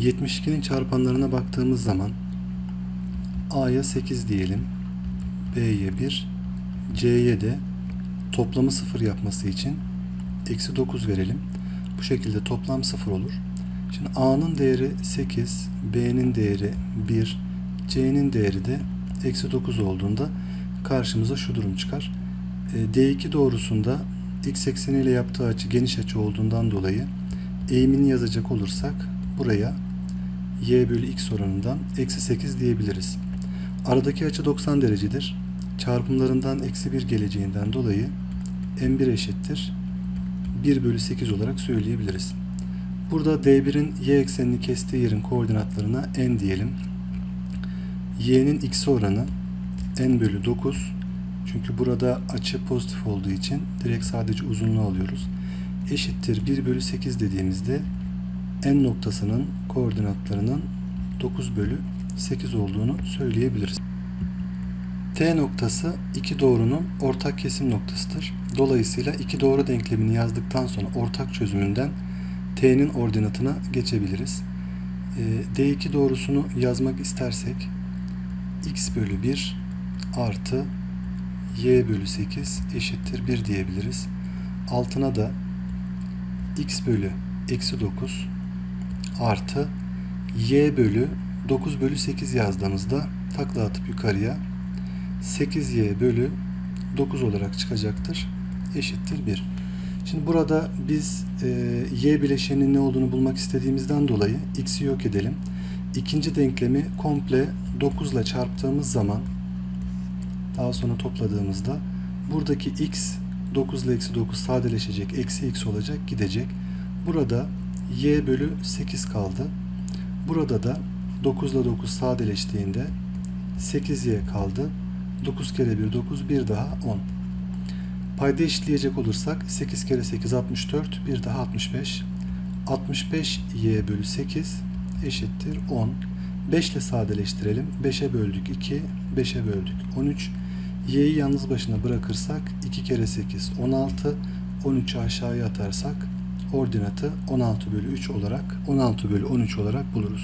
72'nin çarpanlarına baktığımız zaman A'ya 8 diyelim. B'ye 1, C'ye de toplamı 0 yapması için eksi 9 verelim. Bu şekilde toplam 0 olur. Şimdi A'nın değeri 8, B'nin değeri 1, C'nin değeri de eksi 9 olduğunda karşımıza şu durum çıkar. E, D2 doğrusunda x ekseniyle yaptığı açı geniş açı olduğundan dolayı eğimini yazacak olursak buraya y bölü x oranından eksi 8 diyebiliriz. Aradaki açı 90 derecedir. Çarpımlarından eksi 1 geleceğinden dolayı m1 eşittir 1 bölü 8 olarak söyleyebiliriz. Burada D1'in y eksenini kestiği yerin koordinatlarına n diyelim. y'nin x oranı n bölü 9 çünkü burada açı pozitif olduğu için direkt sadece uzunluğu alıyoruz. Eşittir 1 bölü 8 dediğimizde n noktasının koordinatlarının 9 bölü 8 olduğunu söyleyebiliriz. T noktası iki doğrunun ortak kesim noktasıdır. Dolayısıyla iki doğru denklemini yazdıktan sonra ortak çözümünden T'nin ordinatına geçebiliriz. Ee, D2 doğrusunu yazmak istersek x bölü 1 artı y bölü 8 eşittir 1 diyebiliriz. Altına da x bölü eksi 9 artı y bölü 9 bölü 8 yazdığımızda takla atıp yukarıya 8y bölü 9 olarak çıkacaktır. Eşittir 1. Şimdi burada biz e, y bileşeninin ne olduğunu bulmak istediğimizden dolayı x'i yok edelim. İkinci denklemi komple 9 ile çarptığımız zaman daha sonra topladığımızda buradaki x 9 ile eksi 9 sadeleşecek. Eksi x olacak gidecek. Burada y bölü 8 kaldı. Burada da 9 ile 9 sadeleştiğinde 8y kaldı. 9 kere 1 9 bir daha 10. Payda eşitleyecek olursak 8 kere 8 64 bir daha 65. 65 y bölü 8 eşittir 10. 5 ile sadeleştirelim. 5'e böldük 2, 5'e böldük 13. y'yi yalnız başına bırakırsak 2 kere 8 16. 13'ü aşağıya atarsak ordinatı 16 bölü 3 olarak 16 bölü 13 olarak buluruz.